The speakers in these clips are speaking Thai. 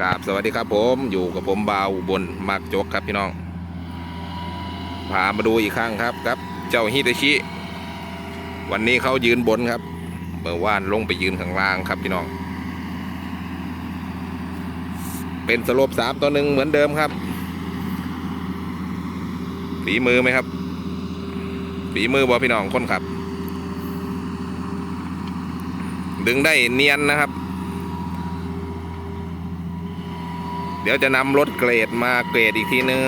กราบสวัสดีครับผมอยู่กับผมบาวบนมากจกครับพี่น้องพามาดูอีกครั้งครับครับเจ้าฮิตาชิ วันนี้เขายืนบนครับเมื่อวานลงไปยืนข้างล่างครับพี่น้อง เป็นสโลบสามตัวหนึ่งเหมือนเดิมครับฝีมือไหมครับฝีมือบอพี่น้องคนขับ ดึงได้เนียนนะครับ เดี๋ยวจะนำรถเกรดมาเกรดอีกทีนึง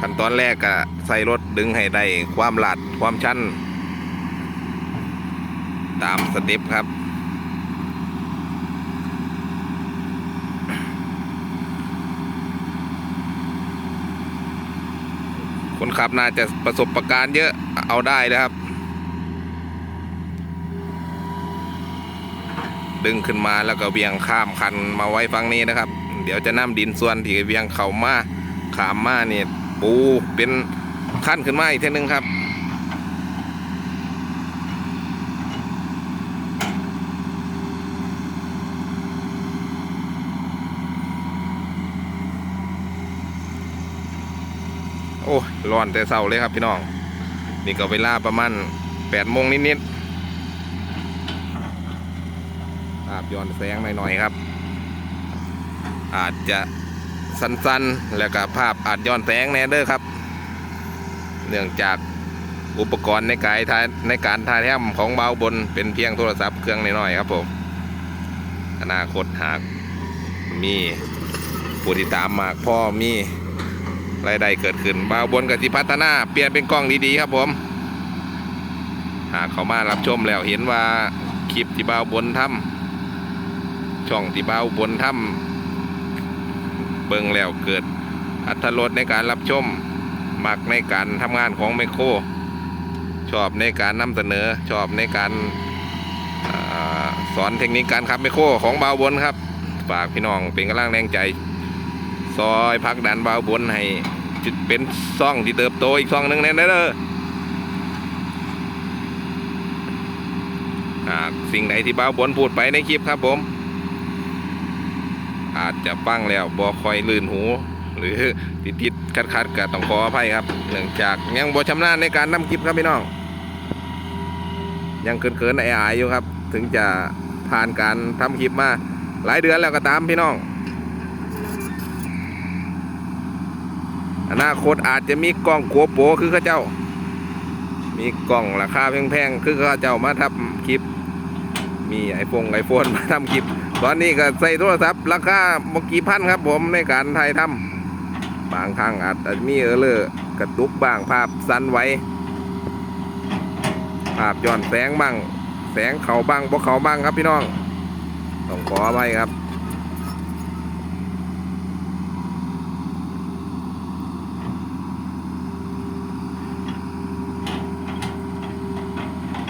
ขั้นตอนแรกก็ใส่รถดึงให้ได้ความหลัดความชันตามสเต็ปครับ คนขับน่าจะประสบประการเยอะเอาได้เลยครับ ดึงขึ้นมาแล้วก็เวียงข้ามคันมาไว้ฝั่งนี้นะครับ เดี๋ยวจะนำดินส่วนที่เวียงเข่ามาขามมาเนี่ยปูเป็นขั้นขึ้นมาอีกเท่านึงครับโอ้ยร้อนแต่เช้าเลยครับพี่น้อง นี่ก็เวลาประมาณแปดโมงนิดๆ ภาพย้อนแสงหน่อยๆครับ อาจจะสั้นๆ แล้วก็ภาพอาจย้อนแสงแน่เด้อครับ เนื่องจากอุปกรณ์ในการถ่ายในการถ่ายแทมของเบาบนเป็นเพียงโทรศัพท์เครื่องน้อยๆครับผม อนาคตหากมีผู้ติดตามมากพ่อมีรายได้เกิดขึ้นเบาบนกับที่พัฒนา เปลี่ยนเป็นกล้องดีๆครับผม หากเขามารับชมแล้วเห็นว่าคลิปที่เบาบนทำ ช่องที่เบาบนทำเบิ่งแล้วเกิดอัตรสในการรับชม มักในการทำงานของไมโคร ชอบในการนำเสนอ ชอบในการอสอนเทคนิคการขับไมโครของเบาบนครับ ฝากพี่น้องเป็นกำลังแรงใจ ซอยพักดันเบาบนให้จุดเป็นซ่องที่เติบโตอีกซ่องหนึ่งแน่เด้อสิ่งใดที่บ้าบนพูดไปในคลิปครับผม อาจจะฟังแล้วบอคอยลื่นหู หรือติดติดขัดขัดๆก็ต้องขออภัยครับ เนื่องจากยังบ่ชำนาญในการนำคลิปครับพี่น้อง ยังเขินๆไอายอยู่ครับ ถึงจะผ่านการทำคลิปมา หลายเดือนแล้วก็ตามพี่น้องอนาคตอาจจะมีกล้องกัวโปคือข้าเจ้า มีกล่องราคาแพงๆคือเขาเจ้ามาทำคลิป มีไอโฟนไอโฟนมาทำคลิป ตอนนี้ก็ใส่โทรศัพท์ราคาบกี่พันครับผมในการถ่ายทำบางครั้งอาจจะมีเออเลอร์กระตุกบ้างภาพสั้นไว้ ภาพย้อนแสงบ้าง แสงเขาบ้างบ่เขาบ้างครับพี่น้องต้องขออภัยครับ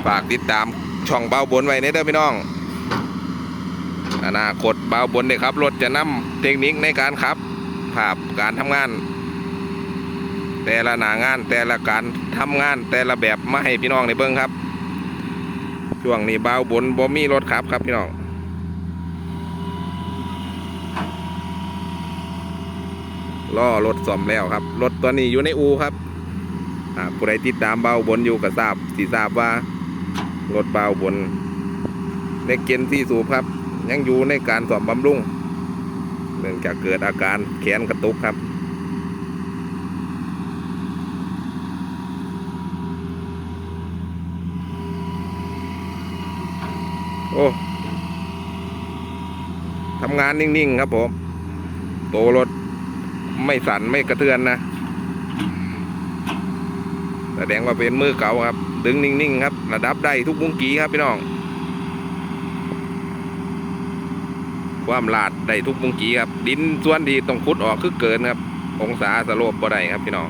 ฝากติดตาม ช่องเบาบนไว้ในเด้อพี่น้อง อนาคตเบาบนเนี่ยครับรถจะนำเทคนิคในการขับภาพการทำงาน แต่ละหนางานแต่ละการทำงานแต่ละแบบมาให้พี่น้องในเบิ้งครับ ช่วงนี้เบาบนบ่มีรถขับครับพี่น้องล่อรถซ่อมแล้วครับ รถตัวนี้อยู่ในอูครับผู้ใดติดตามเบาบนอยู่ก็ทราบสิทราบว่า รถเบาบนในเกณฑ์ที่สูบครับ ยังอยู่ในการสอบบำรุงเนื่องจากเกิดอาการแขนกระตุกครับโอ้ทำงานนิ่ง ๆ ครับผม โตรถ ไม่สั่น ไม่กระเทือนนะ แสดงว่าเป็นมือเก่าครับ ดึงนิ่งๆครับ ระดับได้ทุกมุงกีครับพี่น้อง ความลาดได้ทุกมุงกีครับ ดินส่วนที่ต้องขุดออกคือเกินครับ องศาสโลบบ่ได้ครับพี่น้อง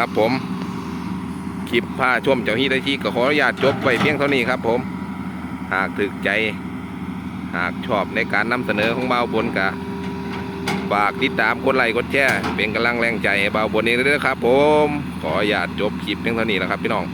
ครับผม คลิปผ้าชมเจ้าฮีไดชีก็ขออนุญาตจบไว้เพียงเท่านี้ครับผม หากถึกใจ หากชอบในการนำเสนอของเบาบนกะฝากติดตามกดไลค์กดแชร์เป็นกำลังแรงใจให้เบาบนนี้ด้วยนะครับผม ขออนุญาตจบคลิปเพียงเท่านี้แหละครับพี่น้อง